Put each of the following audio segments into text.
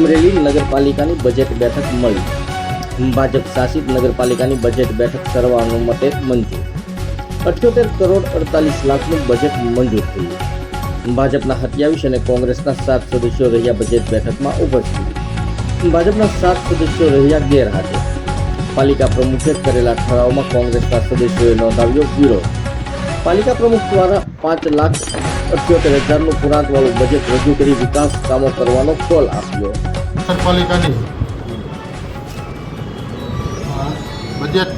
અમરેલી નગરપાલિકાની બજેટ બેઠક મળી. ભાજપ શાસિત નગરપાલિકાની બજેટ બેઠક સર્વાનુમતે મંજૂર. અઠ્યોતેર કરોડ અડતાલીસ લાખનું બજેટ મંજૂર થયું. ભાજપના સત્યાવીસ અને કોંગ્રેસના સાત સદસ્યો રહ્યા બજેટ બેઠકમાં ઉપસ્થિત. ભાજપના સાત સદસ્યો રહ્યા ગેરહાજર. પાલિકા પ્રમુખે કરેલા ઠરાવમાં કોંગ્રેસના સદસ્યોએ નોંધાવ્યો વિરોધ. પાલિકા પ્રમુખ દ્વારા પાંચ લાખ અઠ્યોતેર હજારનું પુરાંતવાળું બજેટ રજૂ કરી વિકાસ કામો કરવાનો કોલ આપ્યો. નગરપાલિકાની બજેટ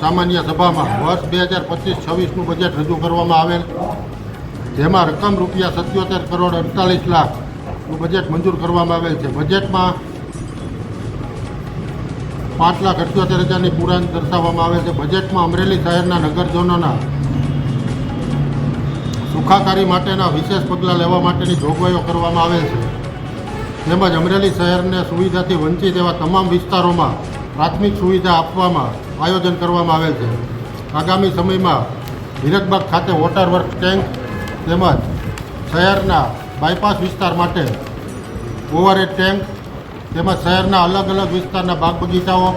સામાન્ય સભામાં વર્ષ બે હજાર પચીસ છવ્વીસનું બજેટ રજૂ કરવામાં આવેલ. જેમાં રકમ રૂપિયા સત્યોતેર કરોડ અડતાલીસ લાખનું બજેટ મંજૂર કરવામાં આવેલ છે. બજેટમાં પાંચ લાખ અઠ્યોતેર હજારની પુરાણ દર્શાવવામાં આવેલ છે. બજેટમાં અમરેલી શહેરના નગરજનોના સુખાકારી માટેના વિશેષ પગલાં લેવા માટેની જોગવાઈઓ કરવામાં આવેલ છે. તેમજ અમરેલી શહેરને સુવિધાથી વંચિત એવા તમામ વિસ્તારોમાં પ્રાથમિક સુવિધા આપવામાં આયોજન કરવામાં આવેલ છે. આગામી સમયમાં હિરકબાગ ખાતે વોટર વર્ક ટેન્ક તેમજ શહેરના બાયપાસ વિસ્તાર માટે ઓવરહેડ ટેન્ક તેમજ શહેરના અલગ અલગ વિસ્તારના બાગ બગીચાઓ,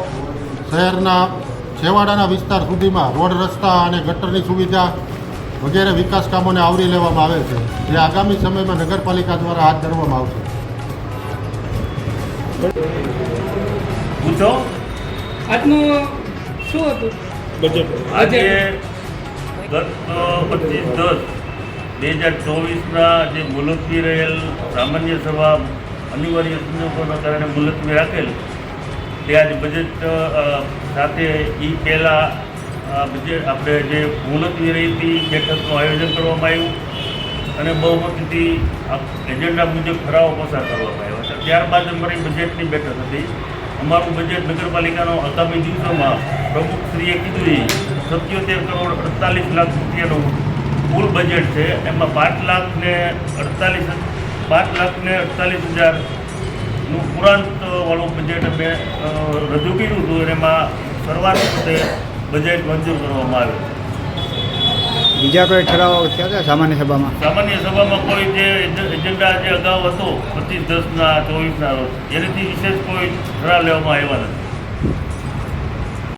શહેરના છેવાડાના વિસ્તાર સુધીમાં રોડ રસ્તા અને ગટરની સુવિધા વગેરે વિકાસ કામોને આવરી લેવામાં આવે છે. જે આગામી સમયમાં નગરપાલિકા દ્વારા હાથ ધરવામાં આવશે. આજનું શું હતું? બજેટ. આજે. પચીસ દસ. બે હજાર ચોવીસના જે મુલતવી રહેલ સામાન્ય સભા અનિવાર્ય સંજોગોના કારણે મુલતવી રાખેલ તે આજે બજેટ સાથે એ પહેલાં બજેટ આપણે જે રહી હતી બેઠકનું આયોજન કરવામાં આવ્યું અને બહુમતીથી એજન્ડા મુજબ ઠરાવો પસાર કરવામાં આવ્યો છે ત્યારબાદ અમારી બજેટની બેઠક હતી. અમારું બજેટ નગરપાલિકાનો આગામી દિવસોમાં પ્રમુખશ્રીએ કીધું સત્યોતેર કરોડ અડતાલીસ લાખ રૂપિયાનું કુલ બજેટ છે. એમાં પાંચ લાખ ને અડતાલીસ પાંચ લાખ ને અડતાલીસ હજારનું પુરાંત વાળું બજેટ અમે રજૂ કર્યું હતું અને એમાં સર્વાનુમતે બજેટ મંજૂર કરવામાં આવ્યું બીજા કોઈ ઠરાવો થયા હતા સામાન્ય સભામાં? સામાન્ય સભામાં કોઈ જે એજન્ડા જે અગાઉ હતો પચીસ દસના ચોવીસના રોજ એનાથી વિશેષ કોઈ ઠરાવ લેવામાં આવ્યા નથી.